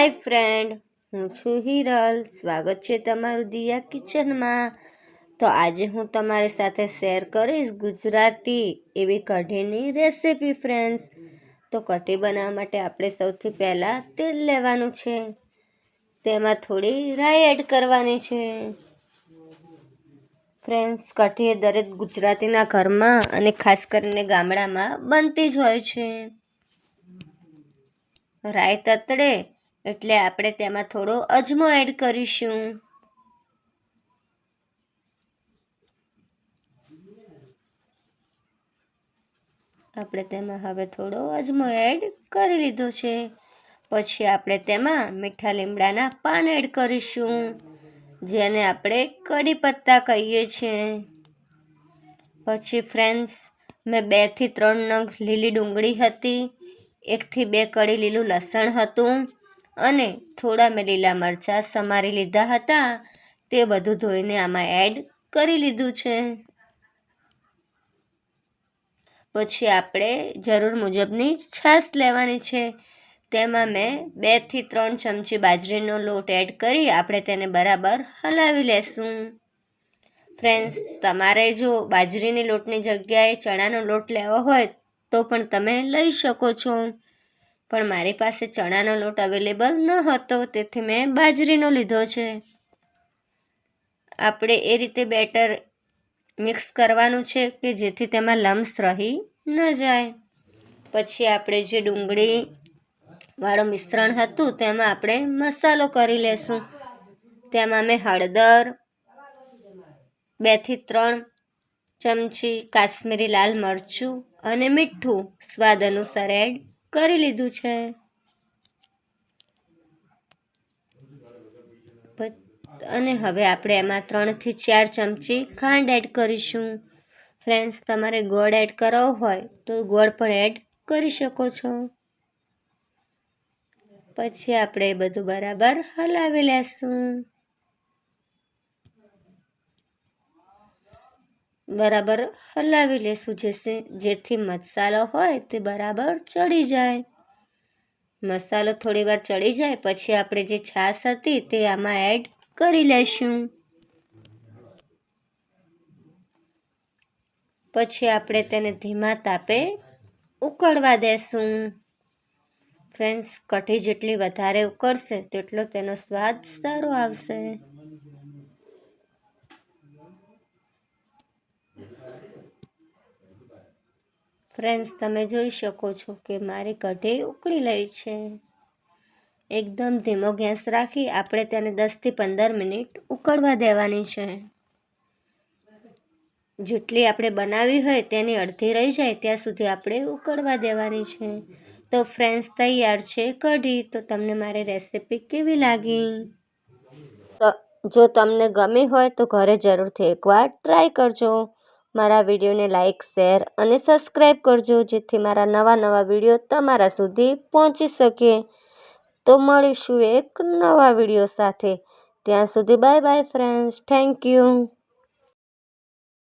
હાય friend, હું છું હિરલ. સ્વાગત છે તમારું દિયા કિચનમાં. તો આજે હું તમારી સાથે શેર કરીશ ગુજરાતી એવી કઢીની રેસિપી, ફ્રેન્ડ્સ. તો કઢી બનાવવા માટે આપણે સૌથી પહેલાં તેલ લેવાનું છે. તેમાં થોડી રાઈ એડ કરવાની છે. ફ્રેન્ડ્સ, કઢી દરેક ગુજરાતીના ઘરમાં અને ખાસ કરીને ગામડામાં બનતી જ હોય છે. રાઈ તતડે એટલે આપણે તેમાં થોડો અજમો એડ કરીશું. આપણે તેમાં હવે થોડો અજમો એડ કરી લીધો છે. પછી આપણે તેમાં મીઠા લીમડાના પાન એડ કરીશું, જેને આપણે કડી પત્તા કહીએ છીએ. પછી ફ્રેન્ડ્સ મેં બેથી ત્રણ નંગ લીલી ડુંગળી હતી એકથી બે કડી લીલું લસણ હતું. અને થોડા મેં લીલા મરચાં સમારી લીધા હતા. તે બધું ધોઈને આમાં એડ કરી લીધું છે. પછી આપણે જરૂર મુજબની છાશ લેવાની છે. તેમાં મેં બેથી ત્રણ ચમચી બાજરીનો લોટ એડ કરી આપણે તેને બરાબર હલાવી લેશું. ફ્રેન્ડ્સ તમારે જો બાજરીની લોટની જગ્યાએ ચણાનો લોટ લેવો હોય તો પણ તમે લઈ શકો છો. પણ મારી પાસે ચણાનો લોટ અવેલેબલ ન હતો, તેથી મેં બાજરીનો લીધો છે. આપણે એ રીતે બેટર મિક્સ કરવાનું છે કે જેથી તેમાં લમ્સ રહી ન જાય. પછી આપણે જે ડુંગળી વાળું મિશ્રણ હતું, તેમાં આપણે મસાલો કરી લેશું. તેમાં મેં હળદર બેથી ત્રણ ચમચી કાશ્મીરી લાલ મરચું અને મીઠું સ્વાદ અનુસાર એડ કરી લીધું છે. અને હવે આપણે એમાં ત્રણથી ચાર ચમચી ખાંડ એડ કરીશું. ફ્રેન્ડ્સ તમારે ગોળ એડ કરવો હોય તો ગોળ પણ એડ કરી શકો છો. પછી આપણે બધું બરાબર હલાવી લેશું. બરાબર? હલાવી લેશું જેથી મસાલો હોય તે બરાબર ચડી જાય. મસાલો થોડી વાર ચડી જાય, પછી આપણે જે છાશ હતી તે આમાં એડ કરી લેશું. પછી આપણે તેને ધીમા તાપે ઉકળવા દેશું. ફ્રેન્ડ્સ, કઢી જેટલી વધારે ઉકળશે, તેટલો તેનો સ્વાદ સારો આવશે. ફ્રેન્ડ્સ તમે જોઈ શકો છો કે મારી કઢી ઉકળી લઈ છે. એકદમ ધીમો ગેસ રાખી આપણે તેને દસથી પંદર મિનિટ ઉકળવા દેવાની છે. જેટલી આપણે બનાવી હોય તેની અડધી રહી જાય ત્યાં સુધી આપણે ઉકળવા દેવાની છે. તો ફ્રેન્ડ્સ તૈયાર છે કઢી. તો તમને મારી રેસિપી કેવી લાગી? જો તમને ગમી હોય તો ઘરે જરૂરથી એકવાર ટ્રાય કરજો. મારા વિડીયોને લાઇક શેર અને સબસ્ક્રાઈબ કરજો, જેથી મારા નવા નવા વીડિયો તમારા સુધી પહોંચી શકે. તો મળીશું એક નવા વીડિયો સાથે. ત્યાં સુધી bye bye friends thank you